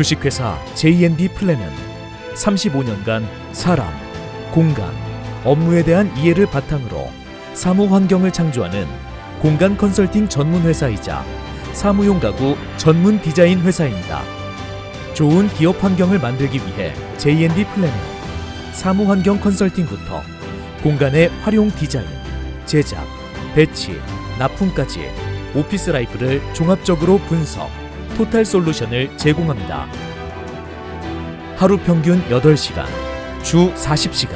주식회사 JND 플랜은 35년간 사람, 공간, 업무에 대한 이해를 바탕으로 사무 환경을 창조하는 공간 컨설팅 전문 회사이자 사무용 가구 전문 디자인 회사입니다. 좋은 기업 환경을 만들기 위해 JND 플랜은 사무 환경 컨설팅부터 공간의 활용 디자인, 제작, 배치, 납품까지 오피스 라이프를 종합적으로 분석, 토탈 솔루션을 제공합니다. 하루 평균 8시간, 주 40시간,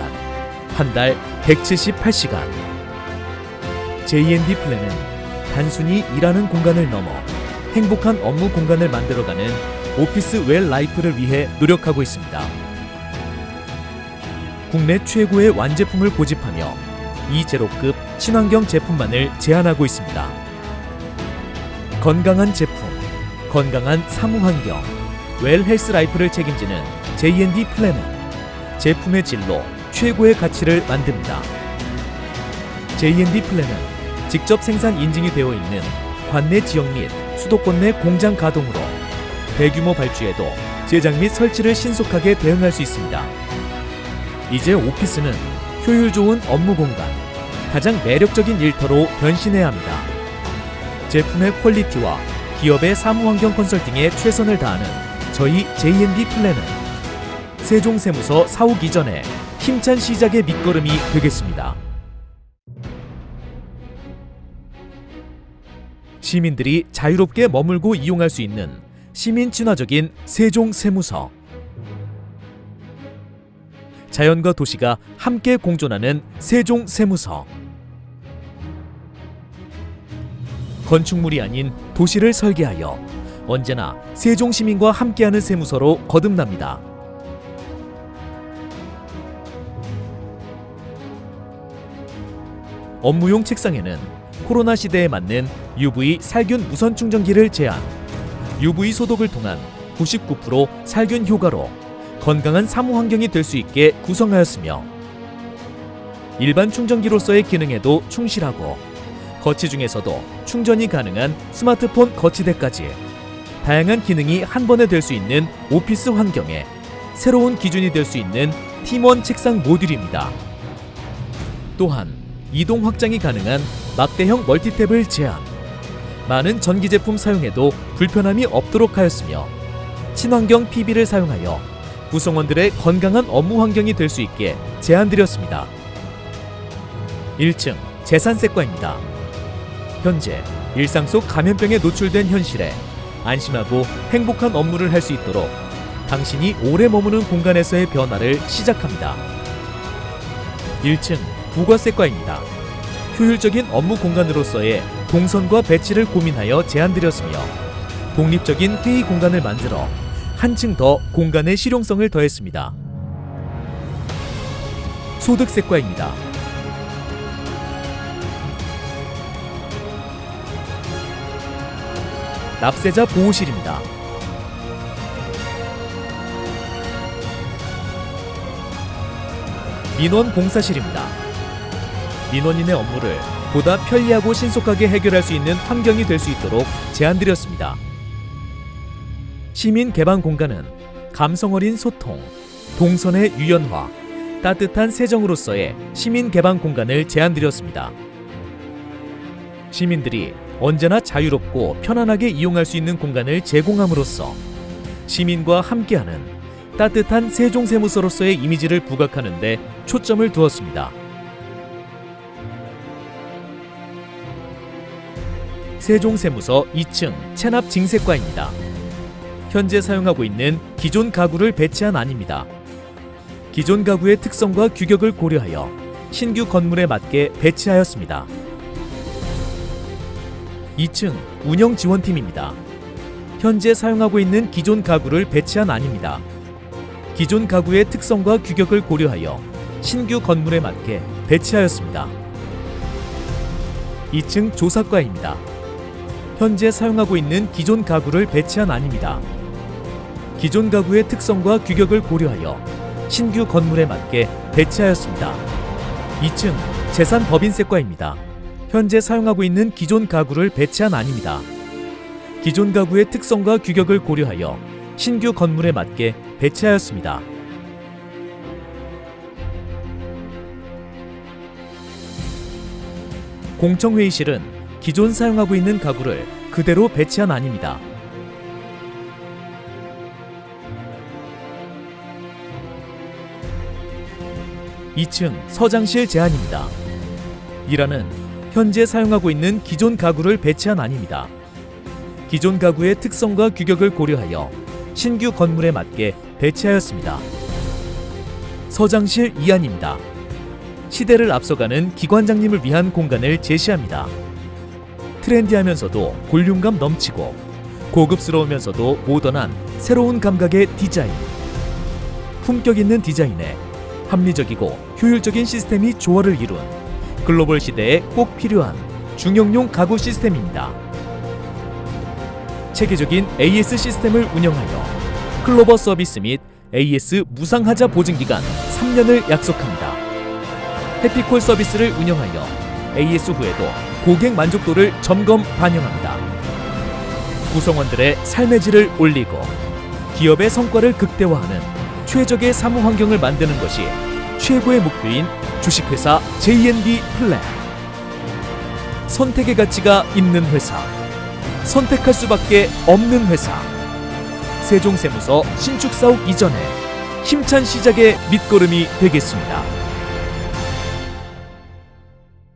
한 달 178시간. JND 플랜은 단순히 일하는 공간을 넘어 행복한 업무 공간을 만들어가는 오피스 웰 라이프를 위해 노력하고 있습니다. 국내 최고의 완제품을 고집하며 이제로급 친환경 제품만을 제안하고 있습니다. 건강한 제품, 건강한 사무 환경, 웰 헬스 라이프를 책임지는 JND 플래너. 제품의 질로 최고의 가치를 만듭니다. JND 플래는 직접 생산 인증이 되어 있는 관내 지역 및 수도권 내 공장 가동으로 대규모 발주에도 제작 및 설치를 신속하게 대응할 수 있습니다. 이제 오피스는 효율 좋은 업무 공간, 가장 매력적인 일터로 변신해야 합니다. 제품의 퀄리티와 기업의 사무 환경 컨설팅에 최선을 다하는 저희 JND 플랜은 세종세무서 사옥 이전에 힘찬 시작의 밑거름이 되겠습니다. 시민들이 자유롭게 머물고 이용할 수 있는 시민 친화적인 세종세무서. 자연과 도시가 함께 공존하는 세종세무서. 건축물이 아닌 도시를 설계하여 언제나 세종 시민과 함께하는 세무서로 거듭납니다. 업무용 책상에는 코로나 시대에 맞는 UV 살균 무선 충전기를 제안, UV 소독을 통한 99% 살균 효과로 건강한 사무 환경이 될 수 있게 구성하였으며 일반 충전기로서의 기능에도 충실하고 거치 중에서도 충전이 가능한 스마트폰 거치대까지 다양한 기능이 한 번에 될 수 있는 오피스 환경에 새로운 기준이 될 수 있는 팀원 책상 모듈입니다. 또한 이동 확장이 가능한 막대형 멀티탭을 제안. 많은 전기 제품 사용에도 불편함이 없도록 하였으며 친환경 PB를 사용하여 구성원들의 건강한 업무 환경이 될 수 있게 제안드렸습니다. 1층 재산세과입니다. 현재 일상 속 감염병에 노출된 현실에 안심하고 행복한 업무를 할 수 있도록 당신이 오래 머무는 공간에서의 변화를 시작합니다. 1층 부가세과입니다. 효율적인 업무 공간으로서의 동선과 배치를 고민하여 제안드렸으며 독립적인 회의 공간을 만들어 한층 더 공간의 실용성을 더했습니다. 소득세과입니다. 납세자 보호실입니다. 민원 봉사실입니다. 민원인의 업무를 보다 편리하고 신속하게 해결할 수 있는 환경이 될 수 있도록 제안드렸습니다. 시민 개방 공간은 감성 어린 소통, 동선의 유연화, 따뜻한 세정으로서의 시민 개방 공간을 제안드렸습니다. 시민들이 언제나 자유롭고 편안하게 이용할 수 있는 공간을 제공함으로써 시민과 함께하는 따뜻한 세종세무서로서의 이미지를 부각하는 데 초점을 두었습니다. 세종세무서 2층 체납 징세과입니다. 현재 사용하고 있는 기존 가구를 배치한 안입니다. 기존 가구의 특성과 규격을 고려하여 신규 건물에 맞게 배치하였습니다. 2층 운영 지원팀입니다. 현재 사용하고 있는 기존 가구를 배치한 안입니다. 기존 가구의 특성과 규격을 고려하여 신규 건물에 맞게 배치하였습니다. 2층 조사과입니다. 현재 사용하고 있는 기존 가구를 배치한 안입니다. 기존 가구의 특성과 규격을 고려하여 신규 건물에 맞게 배치하였습니다. 2층 재산 법인세과입니다. 현재 사용하고 있는 기존 가구를 배치한 안입니다. 기존 가구의 특성과 규격을 고려하여 신규 건물에 맞게 배치하였습니다. 공청회의실은 기존 사용하고 있는 가구를 그대로 배치한 안입니다. 이층 서장실 제한입니다. 이라는 현재 사용하고 있는 기존 가구를 배치한 안입니다. 기존 가구의 특성과 규격을 고려하여 신규 건물에 맞게 배치하였습니다. 서장실 이안입니다. 시대를 앞서가는 기관장님을 위한 공간을 제시합니다. 트렌디하면서도 볼륨감 넘치고 고급스러우면서도 모던한 새로운 감각의 디자인. 품격 있는 디자인에 합리적이고 효율적인 시스템이 조화를 이룬 글로벌 시대에 꼭 필요한 중형용 가구 시스템입니다. 체계적인 AS 시스템을 운영하여 클로버 서비스 및 AS 무상하자 보증 기간 3년을 약속합니다. 해피콜 서비스를 운영하여 AS 후에도 고객 만족도를 점검 반영합니다. 구성원들의 삶의 질을 올리고 기업의 성과를 극대화하는 최적의 사무 환경을 만드는 것이 최고의 목표인 주식회사 JNB 플랜. 선택의 가치가 있는 회사. 선택할 수밖에 없는 회사. 세종세무서 신축 사옥 이전에 힘찬 시작의 밑거름이 되겠습니다.